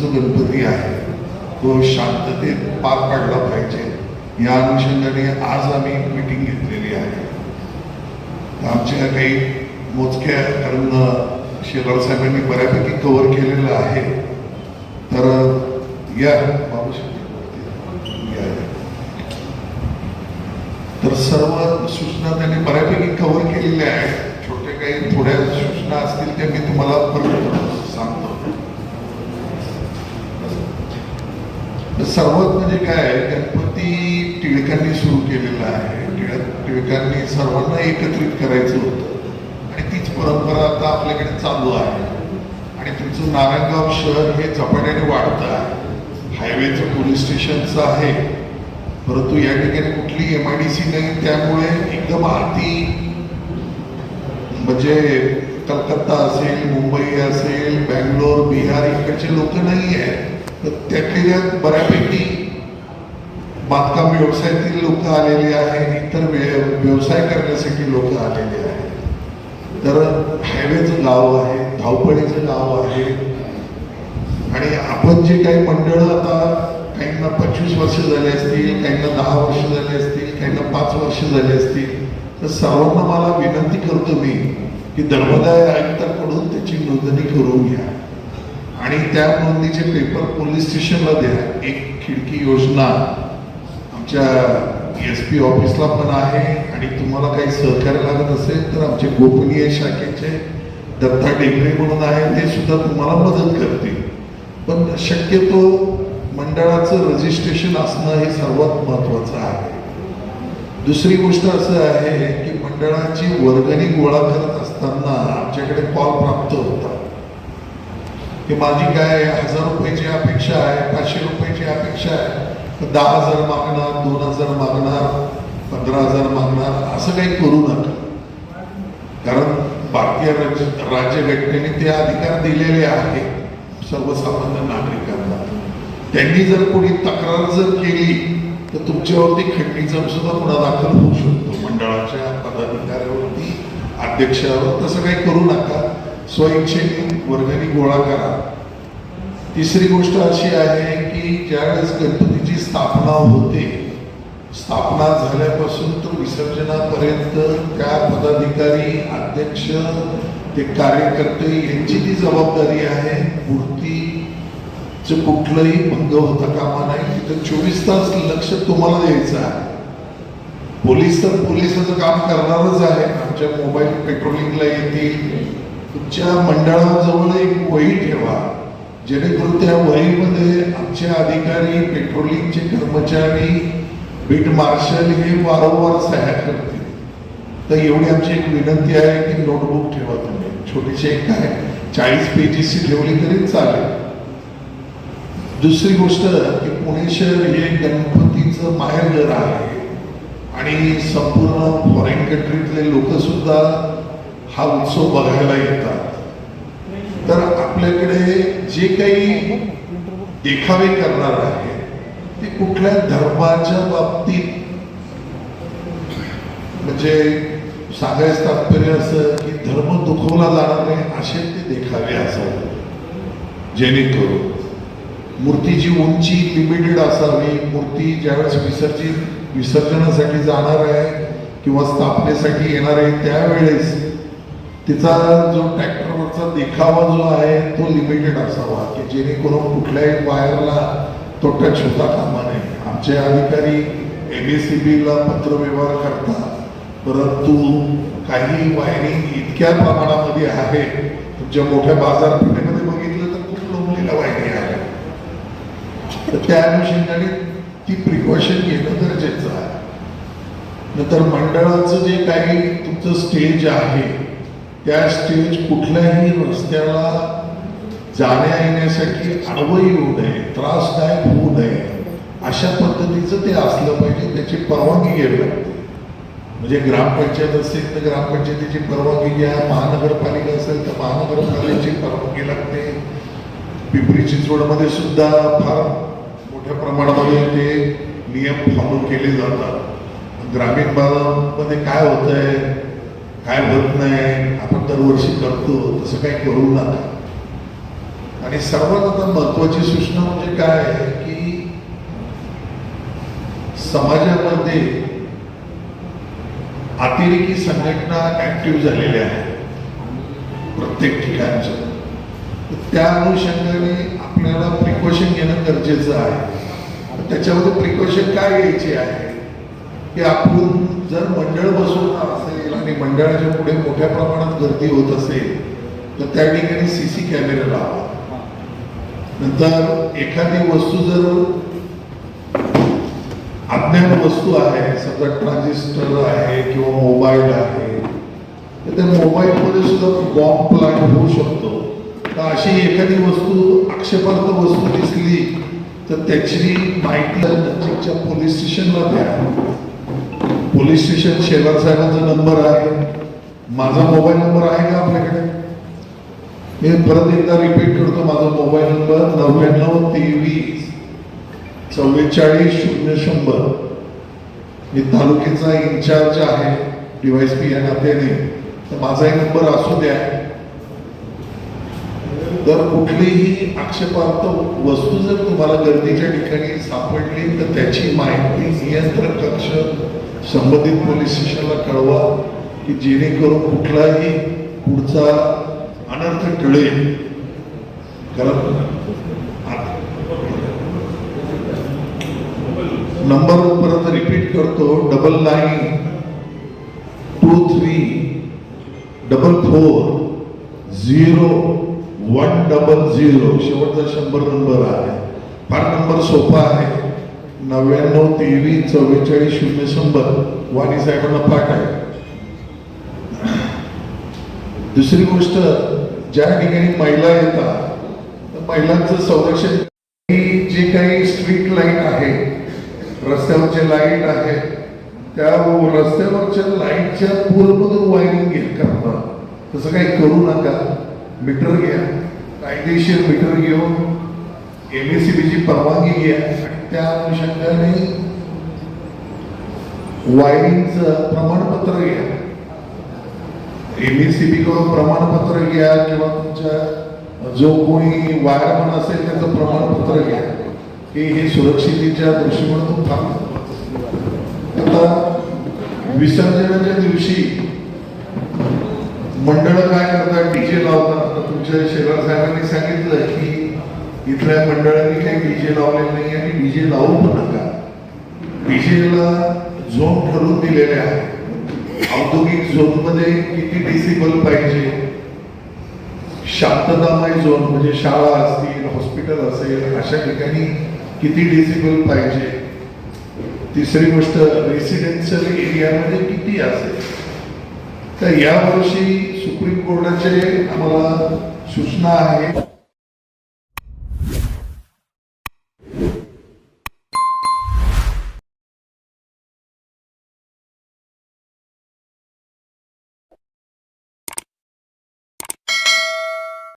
जो गणपती आहे तो शांततेत पार पाडला पाहिजे. या अनुषंगाने आज आम्ही मिटिंग घेतलेली आहे. आमच्या काही मोजक्या कारण शेलार साहेबांनी बऱ्यापैकी कव्हर केलेलं आहे. तर या बाबू तर सर्व सूचना त्यांनी बऱ्यापैकी कव्हर केलेल्या आहेत. छोटे काही थोड्या सूचना असतील त्या मी तुम्हाला परत सांगतो तर सर्वात म्हणजे काय गणपती टिळकांनी सुरू केलेला आहे. टिळक टिळकांनी सर्वांना एकत्रित करायचं होतं. आणि तीच परंपरा आता आपल्याकडे चालू आहे. आणि तुमचं नारायणगाव शहर हे झपाट्याने वाढतं आहे. हायवेचं पोलीस स्टेशनचं आहे. परंतु या ठिकाणी कुठली एम आय डी सी नाही त्यामुळे एकदम आती म्हणजे कलकत्ता असेल मुंबई असेल बँगलोर बिहार इकडचे लोक नाही आहेत तर त्यातले त्यात बऱ्यापैकी बांधकाम व्यवसायातील लोक आलेले आहेत इतर व्यवसाय करण्यासाठी लोक आलेले आहेत. तर हायवेचं गाव आहे धावपळीचं गाव आहे. आणि आपण जे काही मंडळ आता काहींना पंचवीस वर्ष झाले असतील काहींना दहा वर्ष झाले असतील काहींना पाच वर्ष झाले असतील तर सर्वांना मला विनंती करतो मी की धर्मदाय आयुक्तांकडून त्याची नोंदणी करून घ्या. आणि त्या नोंदीचे पेपर पोलीस स्टेशनला द्या एक खिडकी योजना आमच्या एस पी ऑफिसला पण आहे आणि तुम्हाला काही सहकार्य लागत असेल तर आमचे गोपनीय शाखेचे दत्ता डेगरे म्हणून आहे ते सुद्धा तुम्हाला मदत करतील. पण शक्यतो मंडळाचं रजिस्ट्रेशन असणं हे सर्वात महत्वाचं आहे. दुसरी गोष्ट असं आहे की मंडळाची वर्गणी गोळा करत असताना आमच्याकडे कॉल प्राप्त होता की माझी काय हजार रुपयाची अपेक्षा आहे पाचशे रुपयाची अपेक्षा आहे तर दहा हजार मागणार दोन हजार मागणार पंधरा हजार मागणार असं काही करू नका. कारण भारतीय राज्य राज्यघटनेने ते अधिकार दिलेले आहे सर्वसामान्य नागरिकांना. त्यांनी जर कोणी तक्रार जर केली तर तुमच्यावरती खंडणीचा सुद्धा गुन्हा दाखल होऊ शकतो. मंडळाच्या पदाधिकाऱ्यावरती अध्यक्षावर तसं काही करू नका. स्वइच्छेने वर्गणी गोळा करा. तिसरी गोष्ट अशी आहे की ज्यावेळेस गणपतीची स्थापना होते स्थापना झाल्यापासून तर विसर्जनापर्यंत त्या पदाधिकारी अध्यक्ष ते कार्यकर्ते यांची जी जबाबदारी आहे. मूर्तीचं कुठलंही भंग होता कामा नाही. तिथं चोवीस तास लक्ष तुम्हाला द्यायचं आहे. पोलीस तर पोलिसाचं काम करणारच आहे. आमच्या मोबाईल पेट्रोलिंगला येतील तुमच्या मंडळाजवळ एक वही ठेवा. जेणेकरून त्या वहीमध्ये आमचे अधिकारी पेट्रोलिंगचे कर्मचारी बीट मार्शल हे वारंवार सह्या करतील. तर एवढी आमची एक विनंती आहे की नोटबुक ठेवा तुम्ही. छोटीशी एक काय चाळीस पेजेसची ठेवली तरी चालेल. दुसरी गोष्ट की पुणे शहर हे गणपतीचं माहेरघर आहे. आणि संपूर्ण फॉरेन कंट्रीतले लोक सुद्धा हा उत्सव बघायला येतात. तर आपल्याकडे जे काही देखावे करणार आहे ते कुठल्या धर्माच्या बाबतीत? म्हणजे सांगायचं तात्पर्य असं की धर्म दुखवला जाणार नाही असे ते देखावे असावे. जेणेकरून मूर्तीची उंची लिमिटेड असावी मूर्ती ज्यावेळेस विसर्जित विसर्जनासाठी जाणार आहे किंवा स्थापनेसाठी येणार आहे त्यावेळेस तिचा जो ट्रॅक्टरवरचा देखावा जो आहे तो लिमिटेड असावा की जेणेकरून कुठल्याही वायरला तो टच होता कामा नये. आमचे अधिकारी एम एस सी बीला पत्रव्यवहार करतात. परंतु काही वायरिंग इतक्या प्रमाणामध्ये आहे तुमच्या मोठ्या बाजारपेठेमध्ये बघितलं तर खूप लोंबलेल्या वायरिंग आहे. तर त्या अनुषंगाने ती प्रिकॉशन घेणं गरजेचं आहे. नंतर मंडळाचं जे काही तुमचं स्टेज आहे त्या स्टेज कुठल्याही रस्त्याला जाण्या येण्यासाठी आडवं येऊ नये त्रासदायक होऊ नये अशा पद्धतीचं ते असलं पाहिजे त्याची परवानगी घ्यावी लागते म्हणजे ग्रामपंचायत असेल तर ग्रामपंचायतीची परवानगी घ्या महानगरपालिका असेल तर महानगरपालिकेची परवानगी लागते. पिंपरी चिंचवडमध्ये सुद्धा फार मोठ्या प्रमाणामध्ये ते नियम फॉलो केले जातात. ग्रामीण भागामध्ये काय होत आहे काय होत नाही दरवर्षी करतो तसं काही करू नका. आणि सर्वात आता महत्वाची सूचना म्हणजे काय आहे की समाजामध्ये अतिरेकी संघटना ऍक्टिव्ह झालेल्या आहेत. प्रत्येक ठिकाणच्या त्या अनुषंगाने आपल्याला प्रिकॉशन घेणं गरजेचं आहे. त्याच्यामध्ये प्रिकॉशन काय घ्यायचे आहे? की आपण जर मंडळ बसवणार ठिकाणी मंडळाच्या पुढे मोठ्या प्रमाणात गर्दी होत असेल तर त्या ठिकाणी सी सी कॅमेरा लावा. नंतर एखादी वस्तू जर अज्ञात वस्तू आहे समजा ट्रान्झिस्टर आहे किंवा मोबाईल आहे तर त्या मोबाईलमध्ये सुद्धा बॉम्ब प्लांट होऊ शकतो. तर अशी एखादी वस्तू आक्षेपार्थ वस्तू दिसली तर त्याची माहिती नजीकच्या पोलीस स्टेशनला द्या. पोलीस स्टेशन शेलार साहेबांचा नंबर आहे. माझा मोबाईल नंबर आहे का आपल्याकडे? मी परत एकदा रिपीट करतो माझा मोबाईल नंबर नव्याण्णव तेवीस चव्वेचाळीस शून्य शंभर. मी तालुक्याचा इन्चार्ज आहे डिवायस पी या नात्याने. तर माझाही नंबर असू द्या. तर कुठलीही आक्षेपार्थ वस्तू जर तुम्हाला गर्दीच्या ठिकाणी सापडली तर त्याची माहिती नियंत्रण कक्ष संबंधित पोलीस स्टेशनला कळवा की जेणेकरून कुठलाही पुढचा अनर्थ टळेल. कारण नंबर परत रिपीट करतो. Double nine two three double four zero one double zero शेवटचा शंभर नंबर आहे. फार नंबर सोपा आहे. नव्याण्णव तेवीस चव्वेचाळीस शून्य शंभर. वाणी साहेबांना पाठ आहे दुसरी गोष्ट ज्या ठिकाणी महिला येतात तर महिलांचं संरक्षण जे काही स्ट्रीट लाइट आहे रस्त्यावरचे लाइट आहे त्या रस्त्यावरच्या लाईटच्या पूलमधून वायरिंग घेत करतात तसं काही करू नका. मीटर घ्या. कायदेशीर मीटर घेऊन एम एस सी बीची परवानगी घ्या. त्या अनुषंगाने वाईच प्रमाणपत्र घ्या. एम सी बी कडून प्रमाणपत्र घ्या किंवा तुमच्या जो कोणी वायरमन असेल त्याचं प्रमाणपत्र घ्या. की हे सुरक्षितेच्या दृष्टीकोनातून फार महत्त्वाचं आता विसर्जनाच्या दिवशी मंडळ काय करतात? डीजे लावतात. तुमच्या शेलार साहेबांनी सांगितलं की इथल्या मंडळांनी काही डीजे लावलेले नाही आणि डीजे लावू पण नका. डीजेला झोन ठरवून दिलेले आहे. औद्योगिक झोनमध्ये किती डिसिबल पाहिजे? शांततामय झोन म्हणजे शाळा असतील हॉस्पिटल असेल अशा ठिकाणी किती डिसिबल पाहिजे? तिसरी गोष्ट रेसिडेन्शियल एरियामध्ये किती असेल? तर यावर्षी सुप्रीम कोर्टाचे आम्हाला सूचना आहे.